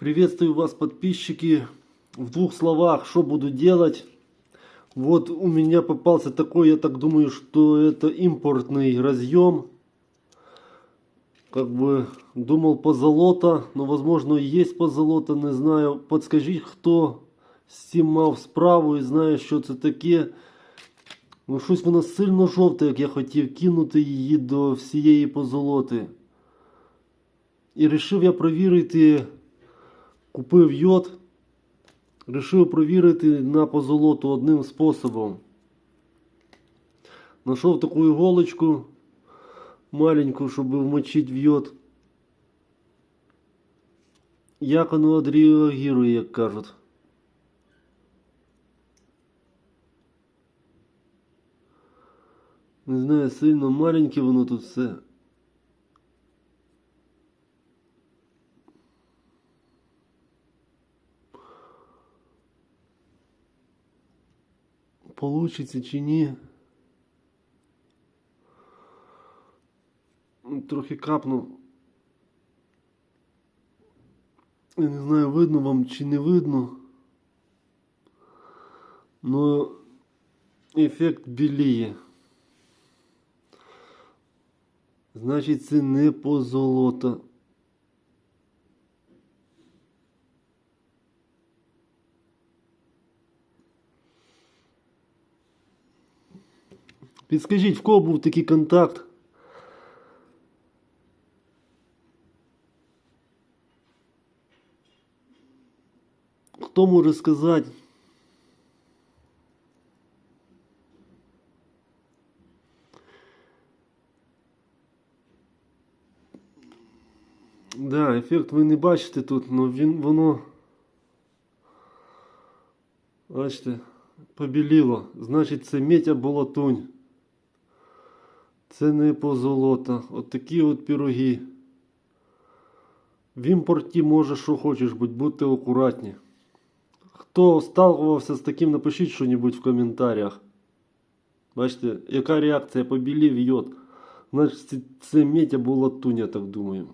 Приветствую вас, подписчики. В двух словах, что буду делать. Вот у меня попался такой, я так думаю, что это импортный разъем. Как бы думал позолота, но возможно и есть позолота, не знаю. Подскажіть, хто з цим мав справу і знає, що це таке. Ну, щось воно сильно жовте, як я хотів кинути її до всієї позолоти. І рішив я провірити, Купив йод, рішив провірити на позолоту одним способом. Нашов таку іголочку маленьку, щоб вмочити в йод. Як воно відреагує, як кажуть. Не знаю, сильно маленьке воно тут все. Получиться чи ні. Ну, Трохи капну. Я не знаю, видно вам чи не видно. Но ефект біліє. Значить, це не позолота. Підскажіть, в кого був такий контакт? Хто може сказати? Да, ефект ви не бачите тут, але він воно. Бачите, побіліло. Значить, це медь або латунь. Це не позолота. От такі от пироги. В імпорті може що хочеш бути, будьте акуратні. Хто сталкувався з таким, напишіть що-небудь в коментарях. Бачите, яка реакція побілів йод. Значить, це- це була туня, так думаю.